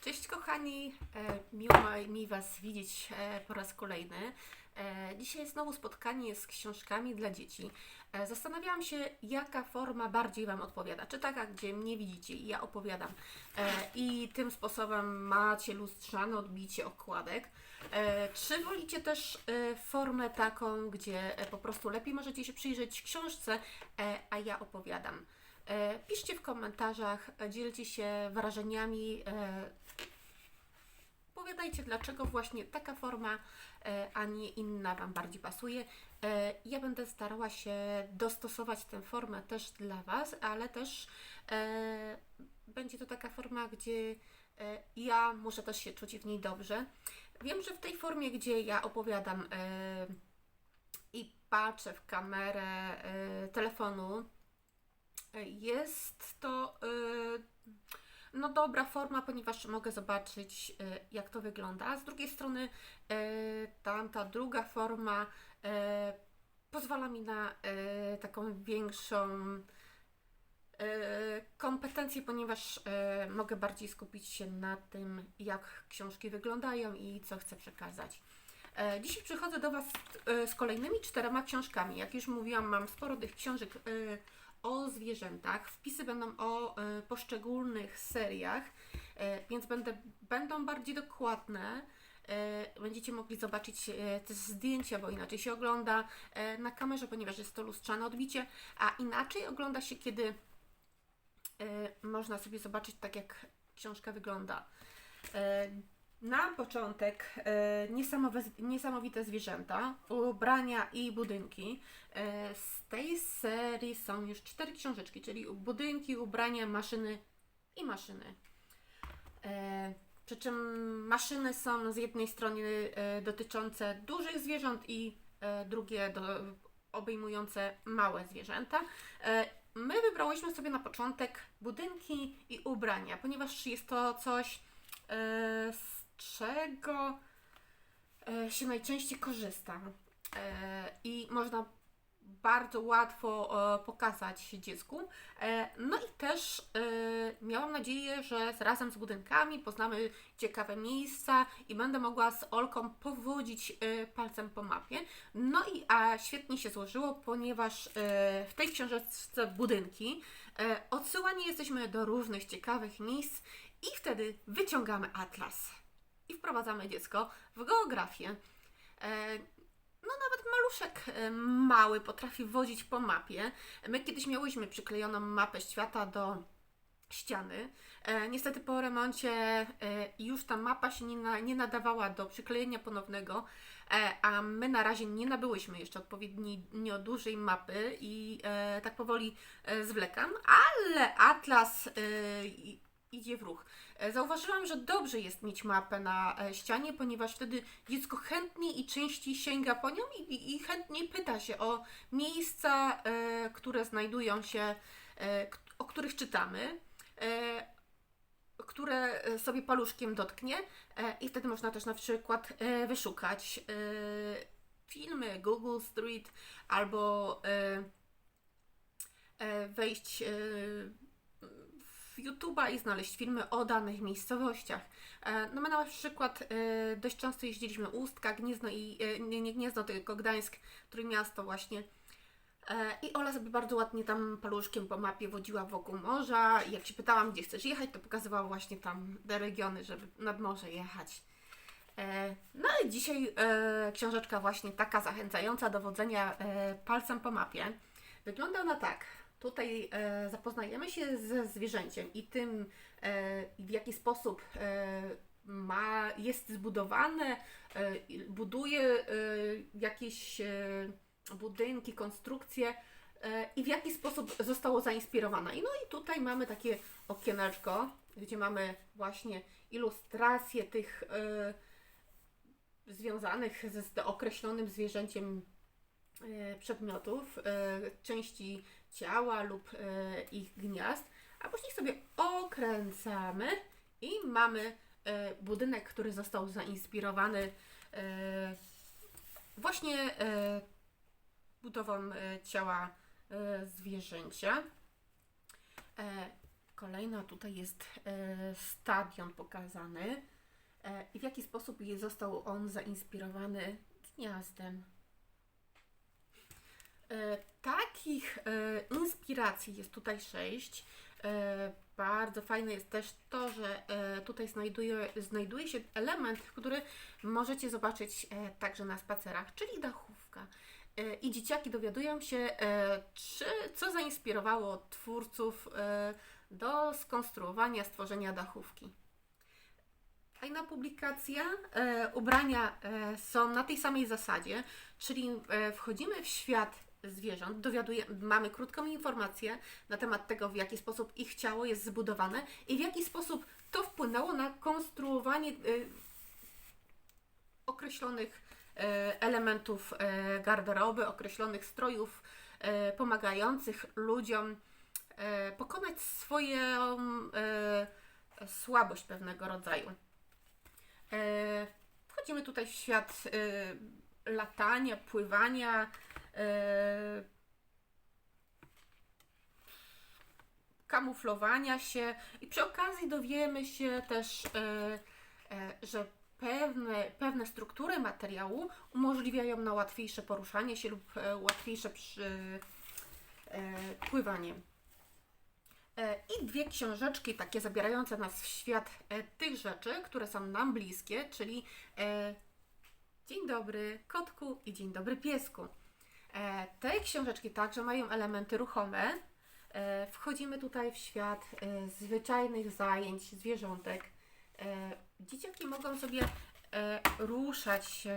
Cześć kochani, e, miło mi Was widzieć e, po raz kolejny. E, Dzisiaj znowu spotkanie z książkami dla dzieci. Zastanawiałam się, jaka forma bardziej Wam odpowiada. Czy taka, gdzie mnie widzicie i ja opowiadam i tym sposobem macie lustrzane odbicie okładek. Czy wolicie też formę taką, gdzie po prostu lepiej możecie się przyjrzeć książce, a ja opowiadam? Piszcie w komentarzach, dzielcie się wrażeniami, e, Powiadajcie, dlaczego właśnie taka forma, e, a nie inna Wam bardziej pasuje. E, Ja będę starała się dostosować tę formę też dla Was, ale też e, będzie to taka forma, gdzie ja muszę też się czuć w niej dobrze. Wiem, że w tej formie, gdzie ja opowiadam i patrzę w kamerę telefonu, jest to no dobra forma, ponieważ mogę zobaczyć, e, jak to wygląda. A z drugiej strony, e, tamta druga forma e, pozwala mi na taką większą e, kompetencję, ponieważ mogę bardziej skupić się na tym, jak książki wyglądają i co chcę przekazać. E, Dzisiaj przychodzę do Was z kolejnymi czterema książkami. Jak już mówiłam, mam sporo tych książek o zwierzętach. Wpisy będą o e, poszczególnych seriach, e, więc będę, będą bardziej dokładne. E, Będziecie mogli zobaczyć te zdjęcia, bo inaczej się ogląda na kamerze, ponieważ jest to lustrzane odbicie, a inaczej ogląda się, kiedy można sobie zobaczyć tak, jak książka wygląda. Na początek e, niesamowite zwierzęta, ubrania i budynki. E, Z tej serii są już cztery książeczki, czyli budynki, ubrania, maszyny i maszyny. E, Przy czym maszyny są z jednej strony dotyczące dużych zwierząt i drugie do, obejmujące małe zwierzęta. My wybrałyśmy sobie na początek budynki i ubrania, ponieważ jest to coś, z czego e, się najczęściej korzysta. E, I można bardzo łatwo e, pokazać dziecku. No i też miałam nadzieję, że razem z budynkami poznamy ciekawe miejsca i będę mogła z Olką powodzić palcem po mapie. No i a świetnie się złożyło, ponieważ w tej książeczce budynki odsyłani jesteśmy do różnych ciekawych miejsc i wtedy wyciągamy atlas i wprowadzamy dziecko w geografię. E, no nawet maluszek e, mały potrafi wodzić po mapie. My kiedyś miałyśmy przyklejoną mapę świata do ściany. E, niestety po remoncie już ta mapa się nie, na, nie nadawała do przyklejenia ponownego, a my na razie nie nabyłyśmy jeszcze odpowiednio dużej mapy i tak powoli zwlekam, ale Atlas idzie w ruch. E, Zauważyłam, że dobrze jest mieć mapę na e, ścianie, ponieważ wtedy dziecko chętniej i częściej sięga po nią i, i- chętniej pyta się o miejsca, e, które znajdują się, o których czytamy, które sobie paluszkiem dotknie i wtedy można też na przykład wyszukać filmy Google Street albo wejść YouTube'a i znaleźć filmy o danych miejscowościach. E, No my na przykład e, dość często jeździliśmy Ustka, Gniezno i e, nie, nie Gniezno, tylko Gdańsk, Trójmiasto właśnie. I Ola sobie bardzo ładnie tam paluszkiem po mapie wodziła wokół morza. I jak się pytałam, gdzie chcesz jechać, to pokazywała właśnie tam te regiony, żeby nad morze jechać. No i dzisiaj książeczka właśnie taka zachęcająca do wodzenia palcem po mapie. Wygląda ona tak. Tutaj e, zapoznajemy się ze zwierzęciem i tym, e, w jaki sposób e, ma, jest zbudowane, e, buduje e, jakieś e, budynki, konstrukcje e, i w jaki sposób zostało zainspirowane. I no i tutaj mamy takie okieneczko, gdzie mamy właśnie ilustracje tych e, związanych z określonym zwierzęciem e, przedmiotów, e, części ciała lub e, ich gniazd, a później sobie okręcamy i mamy e, budynek, który został zainspirowany e, właśnie budową ciała zwierzęcia. Kolejna tutaj jest stadion pokazany i w jaki sposób został on zainspirowany gniazdem. E, takich e, inspiracji jest tutaj sześć. E, bardzo fajne jest też to, że tutaj znajduje, znajduje się element, który możecie zobaczyć także na spacerach, czyli dachówka. I dzieciaki dowiadują się, czy, co zainspirowało twórców do skonstruowania, stworzenia dachówki. Fajna publikacja. Ubrania są na tej samej zasadzie, czyli wchodzimy w świat zwierząt, dowiaduje, mamy krótką informację na temat tego, w jaki sposób ich ciało jest zbudowane i w jaki sposób to wpłynęło na konstruowanie e, określonych e, elementów e, garderoby, określonych strojów e, pomagających ludziom e, pokonać swoją e, słabość pewnego rodzaju. E, Wchodzimy tutaj w świat e, latania, pływania, kamuflowania się i przy okazji dowiemy się też, e, e, że pewne, pewne struktury materiału umożliwiają na łatwiejsze poruszanie się lub e, łatwiejsze przy, e, pływanie. E, I dwie książeczki takie zabierające nas w świat e, tych rzeczy, które są nam bliskie, czyli e, Dzień dobry kotku i dzień dobry piesku. E, te książeczki także mają elementy ruchome. E, wchodzimy tutaj w świat e, zwyczajnych zajęć, zwierzątek. Dzieciaki mogą sobie ruszać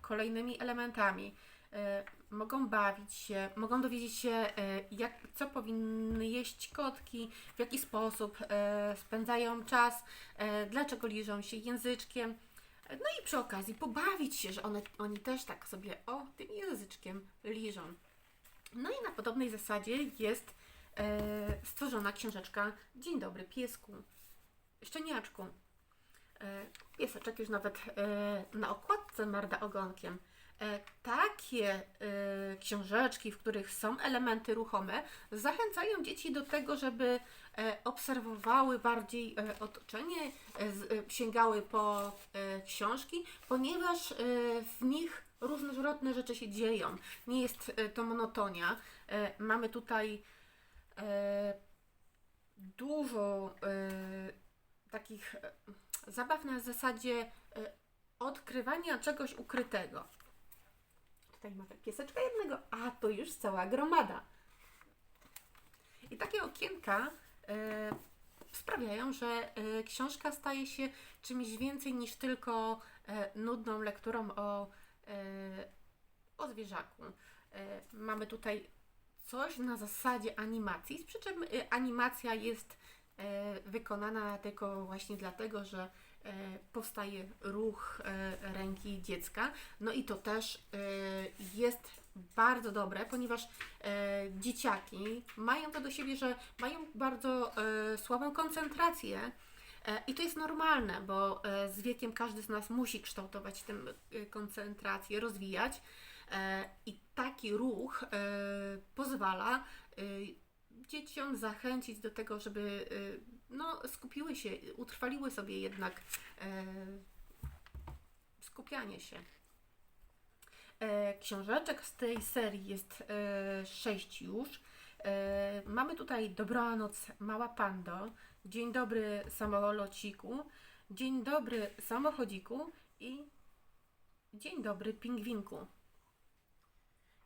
kolejnymi elementami. Mogą bawić się, mogą dowiedzieć się, jak, co powinny jeść kotki, w jaki sposób spędzają czas, dlaczego liżą się języczkiem. No i przy okazji pobawić się, że one, oni też tak sobie o tym języczkiem liżą. No i na podobnej zasadzie jest e, stworzona książeczka Dzień dobry piesku, szczeniaczku. E, pieseczek już nawet e, na okładce marda ogonkiem. E, takie e, książeczki, w których są elementy ruchome, zachęcają dzieci do tego, żeby e, obserwowały bardziej otoczenie, sięgały po książki, ponieważ w nich różnorodne rzeczy się dzieją. Nie jest to monotonia. Mamy tutaj dużo takich zabaw na zasadzie odkrywania czegoś ukrytego. Tutaj mamy pieseczka jednego, a to już cała gromada. I takie okienka e, sprawiają, że e, książka staje się czymś więcej niż tylko e, nudną lekturą o, e, o zwierzaku. E, mamy tutaj coś na zasadzie animacji, przy czym e, animacja jest e, wykonana tylko właśnie dlatego, że powstaje ruch e, ręki dziecka. No i to też e, jest bardzo dobre, ponieważ e, dzieciaki mają to do siebie, że mają bardzo e, słabą koncentrację. E, I to jest normalne, bo e, z wiekiem każdy z nas musi kształtować tę e, koncentrację, rozwijać. E, I taki ruch e, pozwala e, dzieciom zachęcić do tego, żeby e, no, skupiły się, utrwaliły sobie jednak e, skupianie się. E, Książeczek z tej serii jest e, sześć już. E, Mamy tutaj Dobranoc, Mała Pando, Dzień dobry, Samolociku, Dzień dobry, Samochodziku i Dzień dobry, Pingwinku.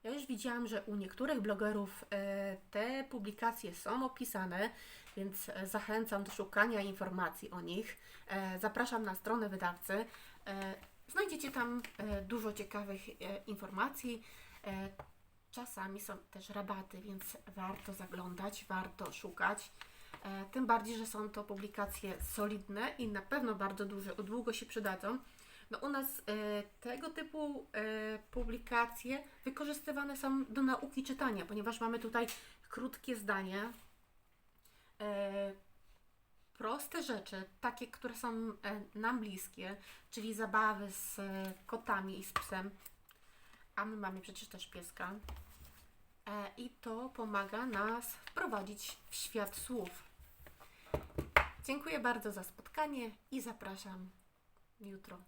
Ja już widziałam, że u niektórych blogerów e, te publikacje są opisane, więc e, zachęcam do szukania informacji o nich. E, Zapraszam na stronę wydawcy. Znajdziecie tam dużo ciekawych informacji. Czasami są też rabaty, więc warto zaglądać, warto szukać. Tym bardziej, że są to publikacje solidne i na pewno bardzo duże, długo się przydadzą. No u nas e, tego typu e, publikacje wykorzystywane są do nauki czytania, ponieważ mamy tutaj krótkie zdania, e, proste rzeczy, takie, które są nam bliskie, czyli zabawy z kotami i z psem, a my mamy przecież też pieska. I to pomaga nas wprowadzić w świat słów. Dziękuję bardzo za spotkanie i zapraszam jutro.